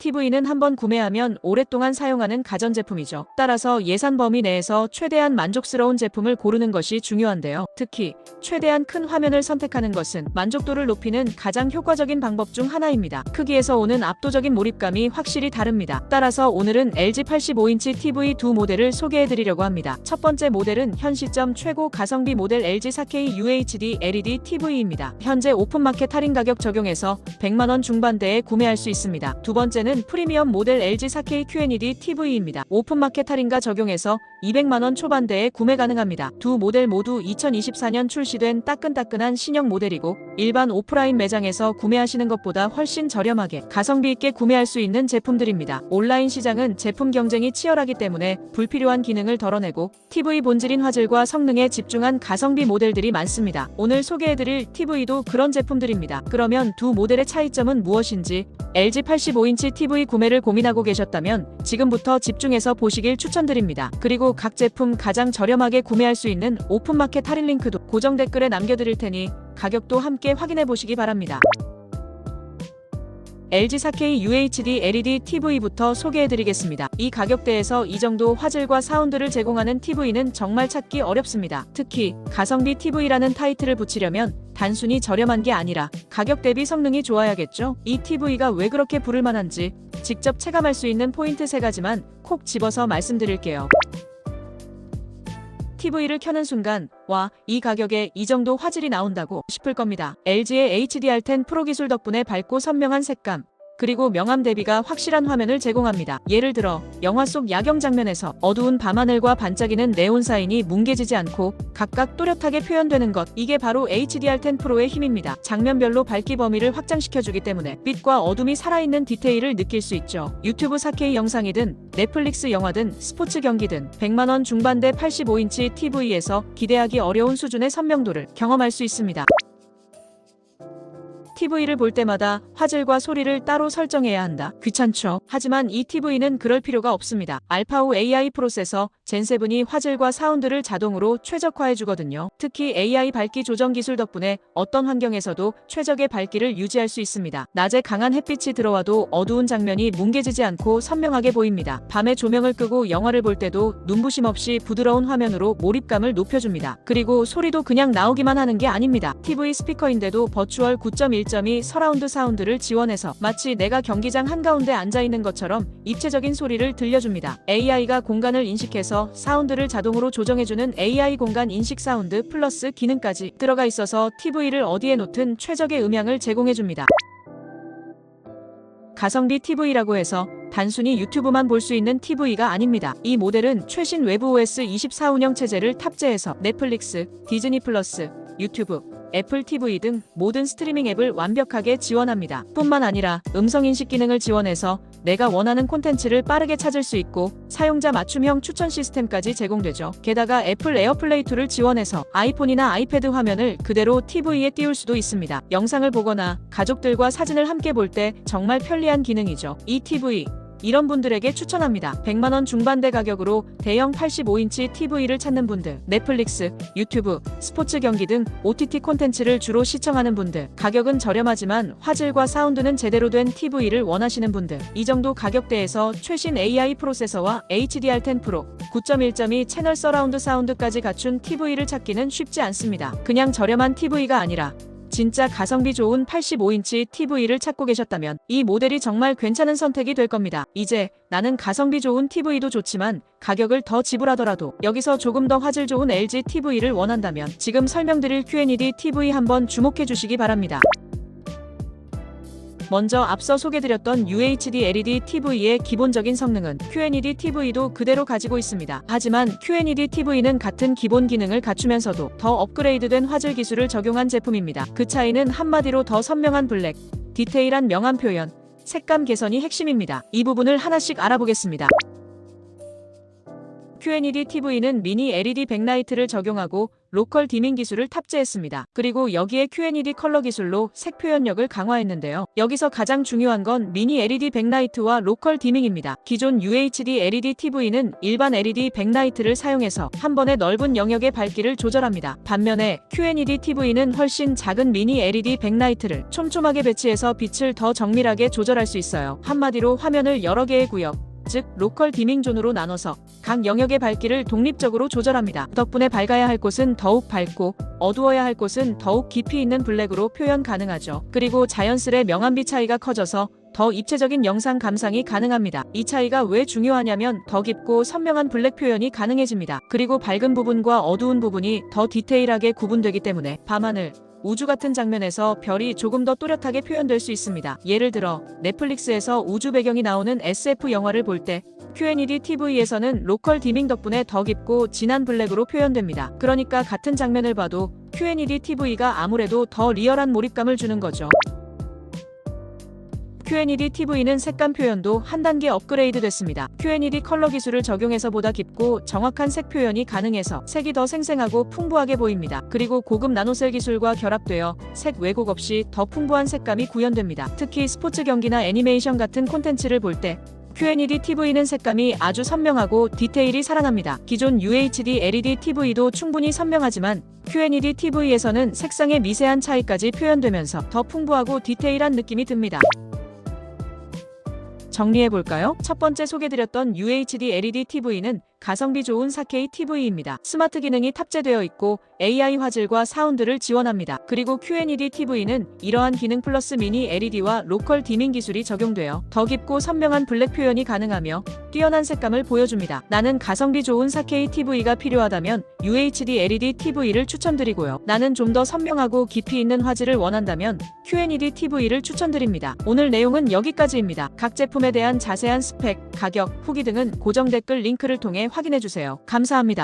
TV는 한번 구매하면 오랫동안 사용하는 가전제품이죠. 따라서 예산 범위 내에서 최대한 만족스러운 제품을 고르는 것이 중요한데요. 특히 최대한 큰 화면을 선택하는 것은 만족도를 높이는 가장 효과적인 방법 중 하나입니다. 크기에서 오는 압도적인 몰입감이 확실히 다릅니다. 따라서 오늘은 LG 85인치 TV 두 모델을 소개해드리려고 합니다. 첫 번째 모델은 현 시점 최고 가성비 모델 LG 4K UHD LED TV입니다. 현재 오픈마켓 할인 가격 적용해서 100만원 중반대에 구매할 수 있습니다. 두 번째는 프리미엄 모델 LG 4K QNED TV입니다. 오픈마켓 할인가 적용해서 200만원 초반대에 구매 가능합니다. 두 모델 모두 2024년 출시된 따끈따끈한 신형 모델이고 일반 오프라인 매장에서 구매하시는 것보다 훨씬 저렴하게 가성비 있게 구매할 수 있는 제품들입니다. 온라인 시장은 제품 경쟁이 치열하기 때문에 불필요한 기능을 덜어내고 TV 본질인 화질과 성능에 집중한 가성비 모델들이 많습니다. 오늘 소개해드릴 TV도 그런 제품들입니다. 그러면 두 모델의 차이점은 무엇인지 LG 85인치 TV 구매를 고민하고 계셨다면 지금부터 집중해서 보시길 추천드립니다. 그리고 각 제품 가장 저렴하게 구매할 수 있는 오픈마켓 할인 링크도 고정 댓글에 남겨드릴 테니 가격도 함께 확인해 보시기 바랍니다. LG 4K UHD LED TV부터 소개해드리겠습니다. 이 가격대에서 이 정도 화질과 사운드를 제공하는 TV는 정말 찾기 어렵습니다. 특히 가성비 TV라는 타이틀을 붙이려면 단순히 저렴한 게 아니라 가격 대비 성능이 좋아야겠죠? 이 TV가 왜 그렇게 부를 만한지 직접 체감할 수 있는 포인트 세 가지만 콕 집어서 말씀드릴게요. TV를 켜는 순간 와, 이 가격에 이 정도 화질이 나온다고 싶을 겁니다. LG의 HDR10 프로 기술 덕분에 밝고 선명한 색감, 그리고 명암 대비가 확실한 화면을 제공합니다. 예를 들어 영화 속 야경 장면에서 어두운 밤하늘과 반짝이는 네온 사인이 뭉개지지 않고 각각 또렷하게 표현되는 것 이게 바로 HDR10 프로의 힘입니다. 장면별로 밝기 범위를 확장시켜주기 때문에 빛과 어둠이 살아있는 디테일을 느낄 수 있죠. 유튜브 4K 영상이든 넷플릭스 영화든 스포츠 경기든 100만원 중반대 85인치 TV에서 기대하기 어려운 수준의 선명도를 경험할 수 있습니다. TV를 볼 때마다 화질과 소리를 따로 설정해야 한다. 귀찮죠? 하지만 이 TV는 그럴 필요가 없습니다. 알파5 AI 프로세서 젠7이 화질과 사운드를 자동으로 최적화해주거든요. 특히 AI 밝기 조정 기술 덕분에 어떤 환경에서도 최적의 밝기를 유지할 수 있습니다. 낮에 강한 햇빛이 들어와도 어두운 장면이 뭉개지지 않고 선명하게 보입니다. 밤에 조명을 끄고 영화를 볼 때도 눈부심 없이 부드러운 화면으로 몰입감을 높여줍니다. 그리고 소리도 그냥 나오기만 하는 게 아닙니다. TV 스피커인데도 버추얼 9.1 점이 서라운드 사운드를 지원해서 마치 내가 경기장 한가운데 앉아있는 것처럼 입체적인 소리를 들려줍니다. AI가 공간을 인식해서 사운드를 자동으로 조정해주는 AI 공간 인식 사운드 플러스 기능까지 들어가 있어서 TV를 어디에 놓든 최적의 음향을 제공해줍니다. 가성비 TV라고 해서 단순히 유튜브만 볼 수 있는 TV가 아닙니다. 이 모델은 최신 외부 OS 24 운영 체제를 탑재해서 넷플릭스, 디즈니 플러스, 유튜브, 애플 TV 등 모든 스트리밍 앱을 완벽하게 지원합니다. 뿐만 아니라 음성 인식 기능을 지원해서 내가 원하는 콘텐츠를 빠르게 찾을 수 있고 사용자 맞춤형 추천 시스템까지 제공되죠. 게다가 애플 에어플레이 2를 지원해서 아이폰이나 아이패드 화면을 그대로 TV에 띄울 수도 있습니다. 영상을 보거나 가족들과 사진을 함께 볼 때 정말 편리한 기능이죠. 이 TV 이런 분들에게 추천합니다. 100만원 중반대 가격으로 대형 85인치 TV를 찾는 분들, 넷플릭스, 유튜브, 스포츠 경기 등 OTT 콘텐츠를 주로 시청하는 분들, 가격은 저렴하지만 화질과 사운드는 제대로 된 TV를 원하시는 분들, 이 정도 가격대에서 최신 AI 프로세서와 HDR10 프로, 9.1점이 채널 서라운드 사운드까지 갖춘 TV를 찾기는 쉽지 않습니다. 그냥 저렴한 TV가 아니라 진짜 가성비 좋은 85인치 TV를 찾고 계셨다면 이 모델이 정말 괜찮은 선택이 될 겁니다. 이제 나는 가성비 좋은 TV도 좋지만 가격을 더 지불하더라도 여기서 조금 더 화질 좋은 LG TV를 원한다면 지금 설명드릴 QNED TV 한번 주목해 주시기 바랍니다. 먼저 앞서 소개드렸던 UHD LED TV의 기본적인 성능은 QNED TV도 그대로 가지고 있습니다. 하지만 QNED TV는 같은 기본 기능을 갖추면서도 더 업그레이드된 화질 기술을 적용한 제품입니다. 그 차이는 한마디로 더 선명한 블랙, 디테일한 명암 표현, 색감 개선이 핵심입니다. 이 부분을 하나씩 알아보겠습니다. QNED TV는 미니 LED 백라이트를 적용하고 로컬 디밍 기술을 탑재했습니다. 그리고 여기에 QNED 컬러 기술로 색 표현력을 강화했는데요. 여기서 가장 중요한 건 미니 LED 백라이트와 로컬 디밍입니다. 기존 UHD LED TV는 일반 LED 백라이트를 사용해서 한 번에 넓은 영역의 밝기를 조절합니다. 반면에 QNED TV는 훨씬 작은 미니 LED 백라이트를 촘촘하게 배치해서 빛을 더 정밀하게 조절할 수 있어요. 한마디로 화면을 여러 개의 구역, 즉 로컬 디밍 존으로 나눠서 각 영역의 밝기를 독립적으로 조절합니다. 덕분에 밝아야 할 곳은 더욱 밝고 어두워야 할 곳은 더욱 깊이 있는 블랙으로 표현 가능하죠. 그리고 자연스레 명암비 차이가 커져서 더 입체적인 영상 감상이 가능합니다. 이 차이가 왜 중요하냐면 더 깊고 선명한 블랙 표현이 가능해집니다. 그리고 밝은 부분과 어두운 부분이 더 디테일하게 구분되기 때문에 밤하늘, 우주 같은 장면에서 별이 조금 더 또렷하게 표현될 수 있습니다. 예를 들어 넷플릭스에서 우주 배경이 나오는 SF 영화를 볼 때 QNED TV에서는 로컬 디밍 덕분에 더 깊고 진한 블랙으로 표현됩니다. 그러니까 같은 장면을 봐도 QNED TV가 아무래도 더 리얼한 몰입감을 주는 거죠. QNED TV는 색감 표현도 한 단계 업그레이드 됐습니다. QNED 컬러 기술을 적용해서 보다 깊고 정확한 색 표현이 가능해서 색이 더 생생하고 풍부하게 보입니다. 그리고 고급 나노셀 기술과 결합되어 색 왜곡 없이 더 풍부한 색감이 구현됩니다. 특히 스포츠 경기나 애니메이션 같은 콘텐츠를 볼때 QNED TV는 색감이 아주 선명하고 디테일이 살아납니다. 기존 UHD LED TV도 충분히 선명하지만 QNED TV에서는 색상의 미세한 차이까지 표현되면서 더 풍부하고 디테일한 느낌이 듭니다. 정리해볼까요? 첫 번째 소개드렸던 UHD LED TV는 가성비 좋은 4K TV입니다. 스마트 기능이 탑재되어 있고 AI 화질과 사운드를 지원합니다. 그리고 QNED TV는 이러한 기능 플러스 미니 LED와 로컬 디밍 기술이 적용되어 더 깊고 선명한 블랙 표현이 가능하며 뛰어난 색감을 보여줍니다. 나는 가성비 좋은 4K TV가 필요하다면 UHD LED TV를 추천드리고요. 나는 좀 더 선명하고 깊이 있는 화질을 원한다면 QNED TV를 추천드립니다. 오늘 내용은 여기까지입니다. 각 제품에 대한 자세한 스펙, 가격, 후기 등은 고정 댓글 링크를 통해 확인해 주세요. 감사합니다.